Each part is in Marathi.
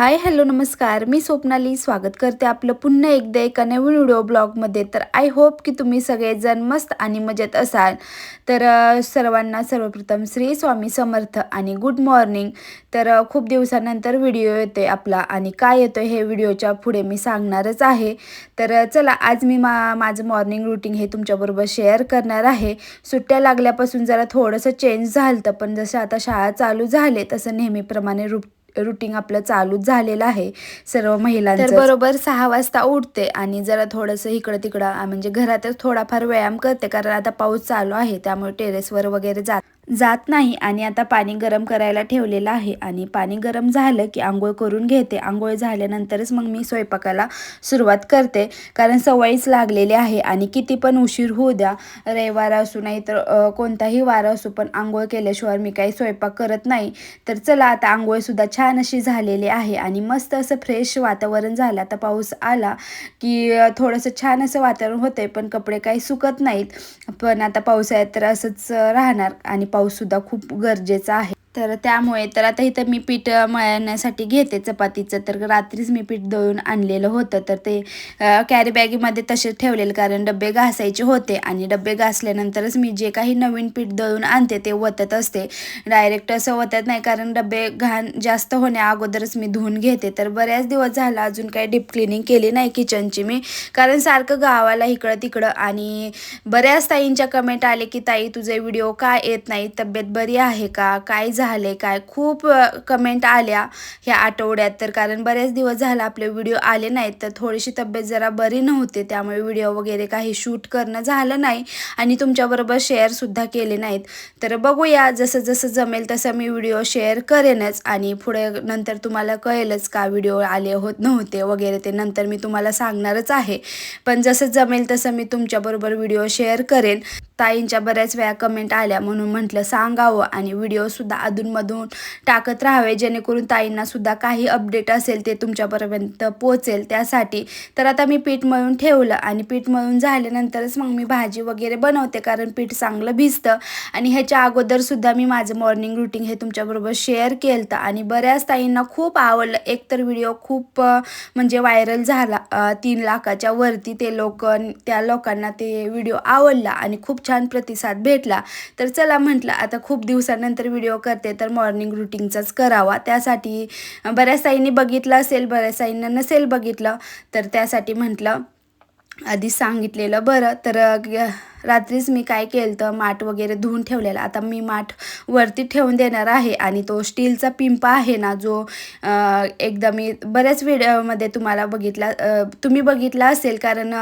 हाय हॅलो नमस्कार. मी स्वप्नाली. स्वागत करते आपलं पुन्हा एकदा एका नवीन व्हिडिओ ब्लॉगमध्ये. तर आय होप की तुम्ही सगळेजण मस्त आणि मजेत असाल. तर सर्वांना सर्वप्रथम श्री स्वामी समर्थ आणि गुड मॉर्निंग तर खूप दिवसानंतर व्हिडिओ येतोय आपला आणि काय येतो हे व्हिडिओच्या पुढे मी सांगणारच आहे. तर चला आज मी मा माझं मॉर्निंग रुटीन हे तुमच्याबरोबर शेअर करणार आहे. सुट्ट्या लागल्यापासून जरा थोडंसं चेंज झालं पण जसं आता शाळा चालू झाले तसं नेहमीप्रमाणे रुट रुटीन आपलं चालूच झालेलं आहे सर्व महिलांचं. बरोबर सहा वाजता उठते आणि जरा थोडंसं इकडं तिकडं म्हणजे घरातच थोडाफार व्यायाम करते कारण आता पाऊस चालू आहे त्यामुळे टेरेसवर वगैरे जात जात नाही आणि आता पाणी गरम करायला ठेवलेलं आहे. आणि पाणी गरम झालं की आंघोळ करून घेते. आंघोळ झाल्यानंतरच मग मी स्वयंपाकाला सुरुवात करते. कारण सवयीच लागलेली आहे आणि किती पण उशीर होऊ द्या रविवार असू नाही तर कोणताही वार असो पण आंघोळ केल्याशिवाय मी काही स्वयंपाक करत नाही. तर चला आता आंघोळसुद्धा छान अशी झालेली आहे आणि मस्त असं फ्रेश वातावरण झालं. आता पाऊस आला की थोडंसं छान असं वातावरण होतंय पण कपडे काही सुकत नाहीत. पण आता पावसाळ्यात तर असंच राहणार आणि पाऊससुद्धा खूप गरजेचा आहे. तर त्यामुळे तर आता इथं मी पीठ मळण्यासाठी घेते चपातीचं. तर रात्रीच मी पीठ दळून आणलेलं होतं. तर ते कॅरी बॅगेमध्ये तसेच ठेवलेलं कारण डबे घासायचे होते. आणि डबे घासल्यानंतरच मी जे काही नवीन पीठ दळून आणते ते वतत असते. डायरेक्ट असं वतत नाही कारण डबे घाण जास्त होण्या अगोदरच मी धुवून घेते. तर बऱ्याच दिवस झाला अजून काही डीप क्लिनिंग केली नाही किचनची मी. कारण सारखं गावाला इकडं तिकडं आणि बऱ्याच ताईंच्या कमेंट आले की ताई तुझे व्हिडिओ का येत नाही? तब्येत बरी आहे का? काय झाले काय खूप कमेंट आल्या ह्या आठवड्यात. तर कारण बरेच दिवस झाला आपले व्हिडिओ आले नाहीत तर थोडीशी तब्येत जरा बरी नव्हते त्यामुळे व्हिडिओ वगैरे काही शूट करणं झालं नाही आणि तुमच्याबरोबर शेअरसुद्धा केले नाहीत. तर बघूया जसं जसं जमेल तसं मी व्हिडिओ शेअर करेनच आणि पुढे नंतर तुम्हाला कळेलच का व्हिडिओ आले होत नव्हते वगैरे ते नंतर मी तुम्हाला सांगणारच आहे. पण जसं जमेल तसं मी तुमच्याबरोबर व्हिडिओ शेअर करेन. ताईंच्या बऱ्याच वेळा कमेंट आल्या म्हणून म्हटलं सांगावं. आणि व्हिडिओसुद्धा अधूनमधून टाकत राहावे जेणेकरून ताईंनासुद्धा काही अपडेट असेल ते तुमच्यापर्यंत पोचेल त्यासाठी. तर आता मी पीठ मळून ठेवलं आणि पीठ मळून झाल्यानंतरच मग मी भाजी वगैरे बनवते कारण पीठ चांगलं भिजतं. आणि ह्याच्या अगोदरसुद्धा मी माझं मॉर्निंग रुटीन हे तुमच्याबरोबर शेअर केलं तर आणि बऱ्याच ताईंना खूप आवडलं. एक तर व्हिडिओ खूप म्हणजे व्हायरल झाला तीन लाखाच्या वरती ते लोक त्या लोकांना ते व्हिडिओ आवडला. आणि खूप छान प्रतिसाद भेटला. तर चला म्हटलं आता खूप दिवसानंतर व्हिडिओ करते तर मॉर्निंग रुटीनचाच करावा. त्यासाठी बऱ्याच साईंनी बघितलं असेल बऱ्याच साईंना नसेल बघितलं तर त्यासाठी म्हटलं आधी सांगितलेलं बरं तर रात्रीच मी काय केलं तर माठ वगैरे धुवून ठेवलेला. आता मी माठ वरती ठेवून देणार आहे आणि तो स्टीलचा पिंप आहे ना जो एकदम एकदा मी बऱ्याच व्हिडिओमध्ये तुम्हाला बघितला तुम्ही बघितला असेल कारण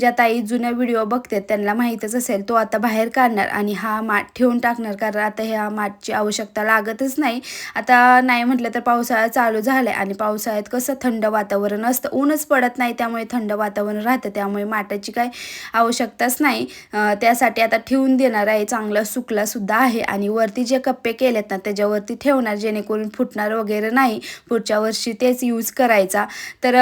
ज्या ताई जुन्या व्हिडिओ बघतात त्यांना माहीतच असेल तो आता बाहेर काढणार आणि हा माठ ठेवून टाकणार कारण आता ह्या माठची आवश्यकता लागतच नाही. आता नाही म्हटलं तर पावसाळा चालू झाला आहे आणि पावसाळ्यात कसं थंड वातावरण असतं ऊनच पडत नाही त्यामुळे थंड वातावरण राहतं त्यामुळे माठाची काही आवश्यकताच नाही. त्यासाठी आता ठेवून देणार आहे. चांगला सुकला सुद्धा आहे. आणि वरती जे कप्पे केलेत ना त्याच्यावरती ठेवणार जेणेकरून फुटणार वगैरे नाही. पुढच्या वर्षी तेच यूज करायचा. तर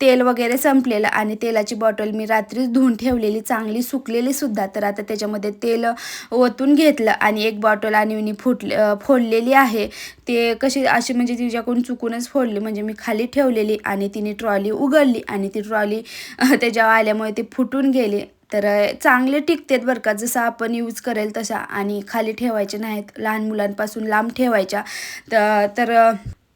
तेल वगैरे संपलेलं आणि तेलाची बॉटल मी रात्रीच धुवून ठेवलेली चांगली सुकलेली सुद्धा. तर आता त्याच्यामध्ये तेल ओतून घेतलं आणि एक बॉटल आणि मी फुटले फोडलेली आहे. ते कशी अशी म्हणजे तिच्याकडून चुकूनच फोडली. म्हणजे मी खाली ठेवलेली आणि तिने ट्रॉली उघडली आणि ती ट्रॉली त्याच्या जेव्हा आल्यामुळे ते फुटून गेले. तर चांगले टिकतात बरं का. जसं आपण यूज करेल तसा आणि खाली ठेवायचे नाहीत. लहान मुलांपासून लांब ठेवायच्या. तर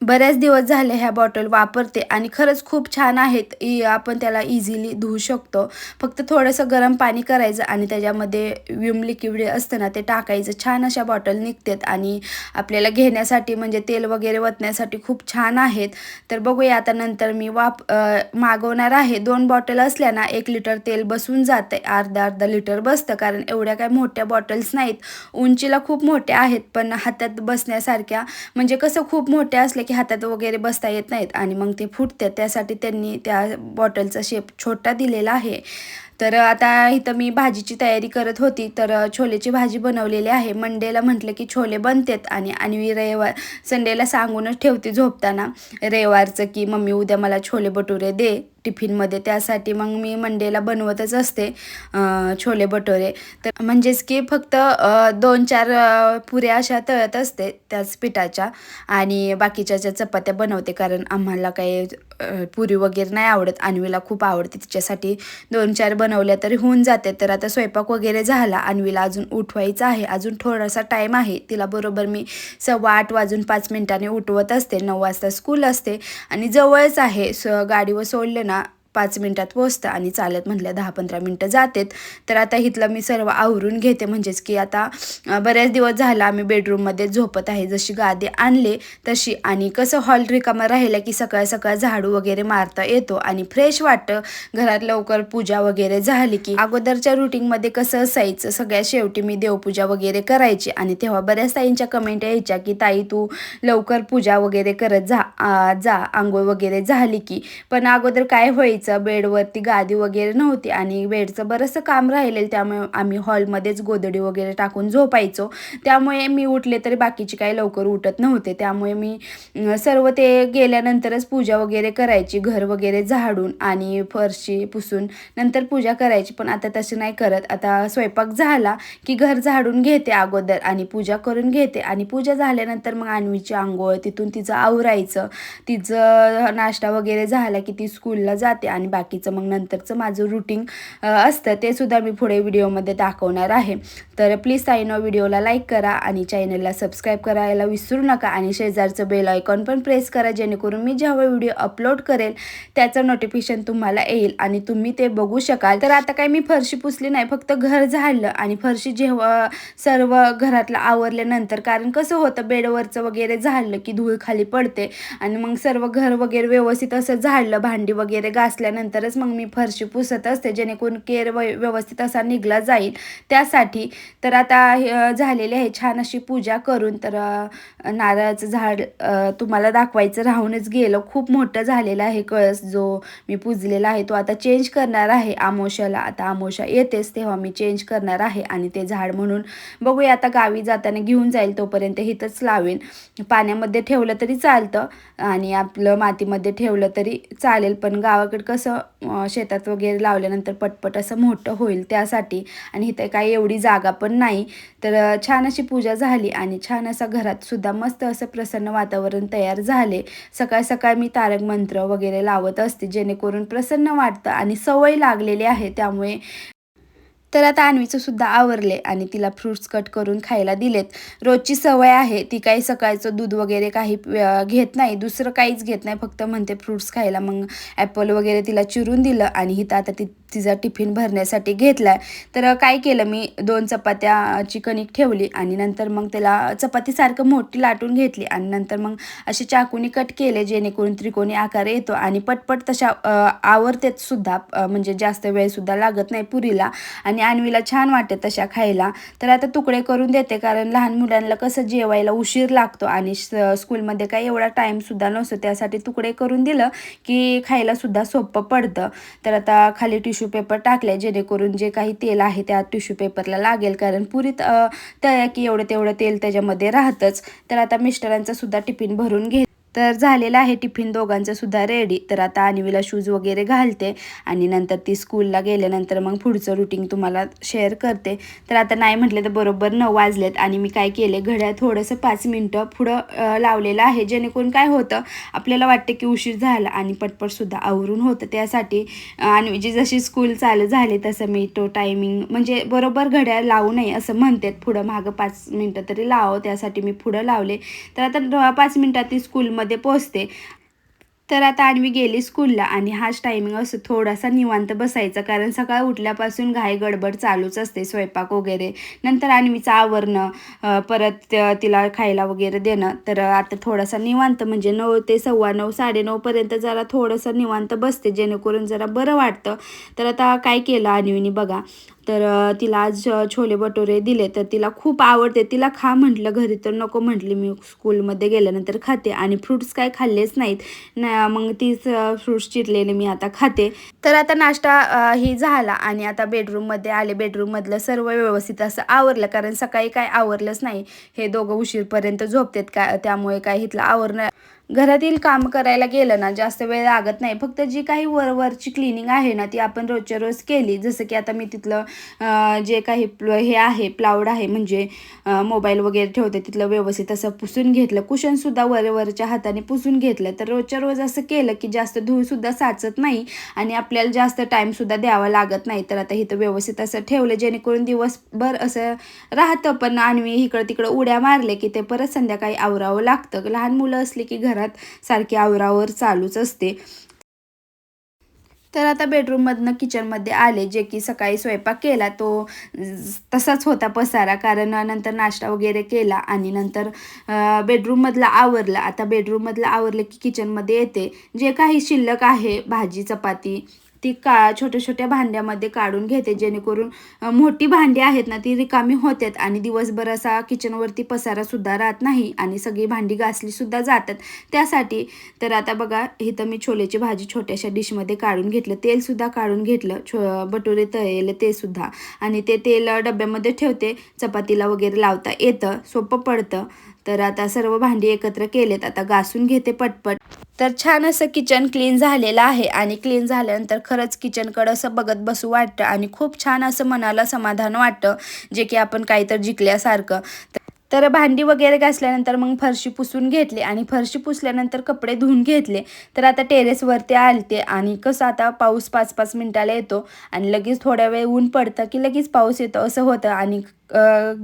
बऱ्याच दिवस झाले ह्या बॉटल वापरते आणि खरंच खूप छान आहेत. इ आपण त्याला इझिली धुवू शकतो. फक्त थोडंसं गरम पाणी करायचं आणि त्याच्यामध्ये विम लिक्विड असतं ना ते टाकायचं. छान अशा बॉटल निघतात आणि आपल्याला घेण्यासाठी म्हणजे तेल वगैरे वतण्यासाठी खूप छान आहेत. तर बघूया आता नंतर मी वाप मागवणार आहे. दोन बॉटल असल्या ना एक लिटर तेल बसून जाते अर्धा अर्धा लिटर बसतं. कारण एवढ्या काय मोठ्या बॉटल्स नाहीत. उंचीला खूप मोठ्या आहेत. पण हातात बसण्यासारख्या म्हणजे कसं खूप मोठ्या असल्या की हातात वगैरे बसता येत नाहीत आणि मग ते फुटतात. त्यासाठी त्यांनी त्या बॉटलचा शेप छोटा दिलेला आहे. तर आता इथं मी भाजीची तयारी करत होती तर छोलेची भाजी बनवलेली आहे. मंडेला म्हटलं की छोले बनतात आणि आणि रविवार संडेला सांगूनच ठेवते झोपताना. रविवारचं की मम्मी उद्या मला छोले भटुरे दे टिफिनमध्ये त्यासाठी मग मी मंडेला बनवतच असते छोले भटोरे. तर म्हणजेच की फक्त दोन चार पुऱ्या अशा तळत असते त्याच पिठाच्या आणि बाकीच्या ज्या चपात्या बनवते कारण आम्हाला काही पुरी वगैरे नाही आवडत. अन्वीला खूप आवडते तिच्यासाठी. दोन चार बनवल्या तरी होऊन जाते. तर आता स्वयंपाक वगैरे झाला. अन्वीला अजून उठवायचं आहे. अजून थोडासा टाईम आहे. तिला बरोबर मी सव्वा आठ वाजून पाच मिनिटांनी उठवत असते. नऊ वाजता स्कूल असते. आणि जवळच आहे. स गाडीवर सोडले ना पाच मिनटात पोचतं आणि चालत म्हटलं दहा पंधरा मिनटं जातेत. तर आता इथलं मी सर्व आवरून घेते. म्हणजेच की आता बऱ्याच दिवस झाला आम्ही बेडरूममध्ये झोपत आहे. जशी गादी आणले तशी आणि कसं हॉल रिकामा राहिलं की सकाळ सकाळ झाडू वगैरे मारता येतो आणि फ्रेश वाटतं. घरात लवकर पूजा वगैरे झाली की अगोदरच्या रुटीनमध्ये कसं असायचं सगळ्या शेवटी मी देवपूजा वगैरे करायची आणि तेव्हा बऱ्याच ताईंच्या कमेंट यायच्या की ताई तू लवकर पूजा वगैरे करत जा आ, जा आंघोळ वगैरे झाली की. पण अगोदर काय व्हायचं बेडवरती गादी वगैरे नव्हती आणि बेडचं बरंचसं काम राहिलेलं त्यामुळे आम्ही हॉलमध्येच गोदडी वगैरे टाकून झोपायचो. त्यामुळे मी उठले तरी बाकीची काही लवकर उठत नव्हते. त्यामुळे मी सर्व ते गेल्यानंतरच पूजा वगैरे करायची घर वगैरे झाडून आणि फरशी पुसून नंतर पूजा करायची. पण आता तशी नाही करत. आता स्वयंपाक झाला की घर झाडून घेते अगोदर आणि पूजा करून घेते. आणि पूजा झाल्यानंतर मग अन्वीची आंघोळ तिथून तिचं आवरायचं. तिचं नाश्ता वगैरे झाला की ती स्कूलला जाते आणि बाकीचं मग नंतरचं माझं रुटीन असतं ते सुद्धा मी पुढे व्हिडिओमध्ये दाखवणार आहे. तर प्लीज ताईनं व्हिडिओला लाईक करा आणि चॅनलला सबस्क्राईब करायला विसरू नका आणि शेजारचं बेल आयकॉन पण प्रेस करा जेणेकरून मी जेव्हा व्हिडिओ अपलोड करेल त्याचं नोटिफिकेशन तुम्हाला येईल आणि तुम्ही ते बघू शकाल. तर आता काय मी फरशी पुसली नाही फक्त घर झाडलं आणि फरशी जेव्हा सर्व घरातलं आवरल्यानंतर कारण कसं होतं बेडवरचं वगैरे झाडलं की धूळ खाली पडते आणि मग सर्व घर वगैरे व्यवस्थित असं झाडलं भांडी वगैरे घासल्यानंतरच मग मी फरशी पुसत असते जेणेकरून केर व व्यवस्थित असा निघला जाईल. त्यासाठी तर आता झालेली आहे छान अशी पूजा करून. तर नारळाचं झाड तुम्हाला दाखवायचं. राहूनच गेलं. खूप मोठं झालेलं आहे कळस जो मी पुजलेला आहे तो आता चेंज करणार आहे. आमोशाला आता आमोशा येतेच तेव्हा मी चेंज करणार आहे आणि ते झाड म्हणून बघूया. आता गावी जाताना घेऊन जाईल तोपर्यंत इथंच लावेन. पाण्यामध्ये ठेवलं तरी चालतं आणि आपलं मातीमध्ये ठेवलं तरी चालेल. पण गावाकडे कसं शेतात वगैरे लावल्यानंतर पटपट असं मोठं होईल त्यासाठी आणि इथं काही एवढी जागा पण नाही. तर छान अशी पूजा झाली आणि छान असं घरात सुद्धा मस्त असं प्रसन्न वातावरण तयार झाले. सकाळ सकाळ मी तारक मंत्र वगैरे लावत असते जेणेकरून प्रसन्न वाटतं आणि सवय लागलेली आहे त्यामुळे तर आता अन्वीचं सुद्धा आवरले आणि तिला फ्रूट्स कट करून खायला दिलेत. रोजची सवय आहे ती काही सकाळचं दूध वगैरे काही घेत नाही. दुसरं काहीच घेत नाही फक्त म्हणते फ्रूट्स खायला. मग ॲपल वगैरे तिला चिरून दिलं आणि हिथं आता ती तिचा टिफिन भरण्यासाठी घेतला तर काय केलं? मी दोन चपात्याची कणिक ठेवली आणि नंतर मग त्याला चपातीसारखं मोठी लाटून घेतली आणि नंतर मग असे चाकूनी कट केले जेणेकरून त्रिकोणी आकार येतो आणि पटपट तशा आवरतेत सुद्धा म्हणजे जास्त वेळसुद्धा लागत नाही पुरीला आणि आणवीला छान वाटते तशा खायला. तर आता तुकडे करून देते कारण लहान मुलांना कसं जेवायला उशीर लागतो आणि स्कूलमध्ये काही एवढा टाईमसुद्धा नसतो. त्यासाठी तुकडे करून दिलं की खायलासुद्धा सोपं पडतं. तर आता खाली टिश्यू पेपर टाकले जेणेकरून जे काही तेल आहे त्या टिश्यू पेपरला लागेल. कारण पुरीत तया की एवढं तेवढं तेल त्याच्यामध्ये राहतंच. तर आता मिस्टरांचा सुद्धा टिफिन भरून घे तर झालेलं आहे टिफिन दोघांचं सुद्धा रेडी. तर आता अन्वीला शूज वगैरे घालते आणि नंतर ती स्कूलला गेल्यानंतर मग पुढचं रुटीन तुम्हाला शेअर करते. तर आता नाही म्हटलं तर बरोबर नऊ वाजलेत आणि मी काय केले घड्याळ थोडंसं पाच मिनटं पुढं लावलेलं आहे. जेणेकरून काय होतं आपल्याला वाटते की उशीर झाला आणि पटपटसुद्धा आवरून होतं. त्यासाठी आणि जी जशी स्कूल चालू झाली तसं मी तो टायमिंग म्हणजे बरोबर घड्याळ लावू नये असं म्हणतात पुढं मागं पाच मिनटं तरी लावो त्यासाठी मी पुढं लावले. तर आता द- पाच मिनटात ती स्कूलमध्ये पोचते तर आता आणवी गेली स्कूलला आणि हाच टायमिंग असं थोडासा निवांत बसायचा. कारण सकाळ उठल्यापासून घाई गडबड चालूच असते स्वयंपाक वगैरे. नंतर आणवीचं आवरणं परत तिला खायला वगैरे देणं. तर आता थोडासा निवांत म्हणजे नऊ ते सव्वा नऊ साडेनऊपर्यंत जरा थोडंसं निवांत बसते. जेणेकरून जरा बरं वाटतं. तर आता काय केलं आणवीने बघा. तर तिला आज छोले भटुरे दिले तर तिला खूप आवडते. तिला खा म्हटलं घरी तर नको म्हटली मी स्कूलमध्ये गेल्यानंतर खाते आणि फ्रुट्स काय खाल्लेच नाहीत. ना मग तीच फ्रुट्स चिरलेले मी आता खाते. तर आता नाश्ता ही झाला आणि आता बेडरूममध्ये आले. बेडरूममधलं सर्व व्यवस्थित असं आवरलं कारण सकाळी काय आवरलंच नाही. हे दोघं उशीरपर्यंत झोपतात का त्यामुळे काय इथलं आवरणं घरातील काम करायला गेलं ना जास्त वेळ लागत नाही. फक्त जी काही वरवरची क्लिनिंग आहे ना ती आपण रोजच्या रोज केली. जसं की आता मी तिथलं जे काही प्ल हे आहे प्लाउड आहे म्हणजे मोबाईल वगैरे ठेवते तिथलं व्यवस्थित असं पुसून घेतलं. कुशनसुद्धा वरवरच्या हाताने पुसून घेतलं. तर रोजच्या रोज असं केलं की जास्त धूळसुद्धा साचत नाही आणि आपल्याला जास्त टाईमसुद्धा द्यावा लागत नाही. तर आता इथं व्यवस्थित असं ठेवलं जेणेकरून दिवसभर असं राहतं. पण आणि इकडं तिकडं उड्या मारले की ते परत संध्याकाळी आवरावं लागतं. लहान मुलं असली की घर घरात सारखी आवरावर चालूच असते. तर आता बेडरूममधनं किचनमध्ये आले जे की सकाळी स्वयंपाक केला तो तसाच होता पसारा. कारण नंतर नाश्ता वगैरे केला आणि नंतर बेडरूममधला आवरला. आता बेडरूममधलं आवरलं की किचनमध्ये येते. जे काही शिल्लक आहे भाजी चपाती ती का छोट्या छोट्या भांड्यामध्ये काढून घेते जेणेकरून मोठी भांडी आहेत ना ती रिकामी होतात आणि दिवसभर असा किचनवरती पसारासुद्धा राहत नाही आणि सगळी भांडी घासलीसुद्धा जातात. त्यासाठी तर आता बघा इथं मी छोलेची भाजी छोट्याशा डिशमध्ये काढून घेतलं. तेलसुद्धा काढून घेतलं छो बटुरे तळलेले ते सुद्धा. आणि ते तेल डब्यामध्ये ठेवते चपातीला वगैरे लावता येतं सोपं पडतं. तर आता सर्व भांडी एकत्र केलेत. आता घासून घेते पटपट. तर छान असं किचन क्लीन झालेलं आहे आणि क्लीन झाल्यानंतर खरंच किचनकडं असं बघत बसू वाटतं आणि खूप छान असं मनाला समाधान वाटतं जे की आपण काहीतरी जिंकल्यासारखं. तर भांडी वगैरे घासल्यानंतर मग फरशी पुसून घेतली आणि फरशी पुसल्यानंतर कपडे धुवून घेतले. तर आता टेरेसवरती आलते आणि कसं आता पाऊस पाच पाच मिनिटाला येतो आणि लगेच थोड्या वेळ ऊन पडतं की लगेच पाऊस येतो असं होतं आणि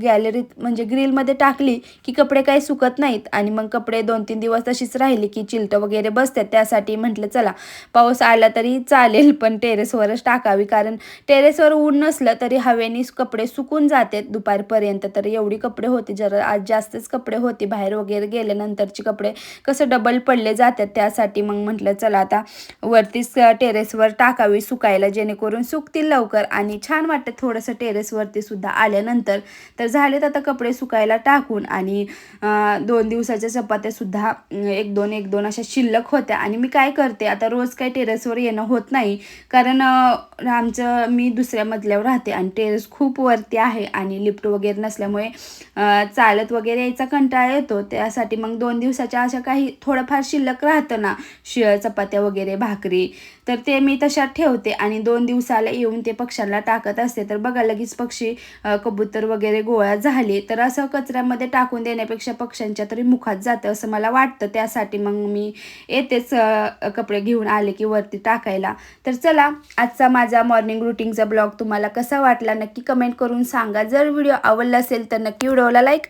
गॅलरीत म्हणजे ग्रिलमध्ये टाकली की कपडे काही सुकत नाहीत आणि मग कपडे दोन तीन दिवस तशीच राहिली की चिलटं वगैरे बसतात. त्यासाठी म्हटलं चला पाऊस आला तरी चालेल पण टेरेसवरच टाकावी. कारण टेरेसवर ऊन नसलं तरी हवेने कपडे सुकून जातात. दुपारपर्यंत तर एवढी कपडे होते जर आज जास्तच कपडे होते बाहेर वगैरे गेल्यानंतरचे कपडे कसं डबल पडले जातात त्यासाठी मग म्हटलं चला आता वरतीच टेरेसवर टाकावी सुकायला जेणेकरून सुकतील लवकर आणि छान वाटतं थोडंसं टेरेसवरती सुद्धा आल्यानंतर. तर झालेत आता कपडे सुकायला टाकून आणि दोन दिवसाच्या चपात्या सुद्धा एक दोन एक दोन अशा शिल्लक होत्या. आणि मी काय करते आता रोज काय टेरेसवर येणं होत नाही कारण आमचं मी दुसऱ्या मजल्यावर राहते आणि टेरेस खूप वरती आहे आणि लिफ्ट वगैरे नसल्यामुळे चालत वगैरे यायचा कंटाळा येतो. त्यासाठी मग दोन दिवसाच्या अशा काही थोडंफार शिल्लक राहतं ना. शिळ चपात्या वगैरे भाकरी. तर ते मी तशात ठेवते आणि दोन दिवसाला येऊन ते पक्ष्यांना टाकत असते. तर बघा लगेच पक्षी कबूतर वगैरे गोळा झाले. तर असं कचऱ्यामध्ये टाकून देण्यापेक्षा पक्ष्यांच्या तरी मुखात जातं असं मला वाटतं. त्यासाठी मग मी येतेच कपडे घेऊन आले की वरती टाकायला. तर चला आजचा माझा मॉर्निंग रुटीनचा ब्लॉग तुम्हाला कसा वाटला नक्की कमेंट करून सांगा. जर व्हिडिओ आवडला असेल तर नक्की व्हिडिओला लाईक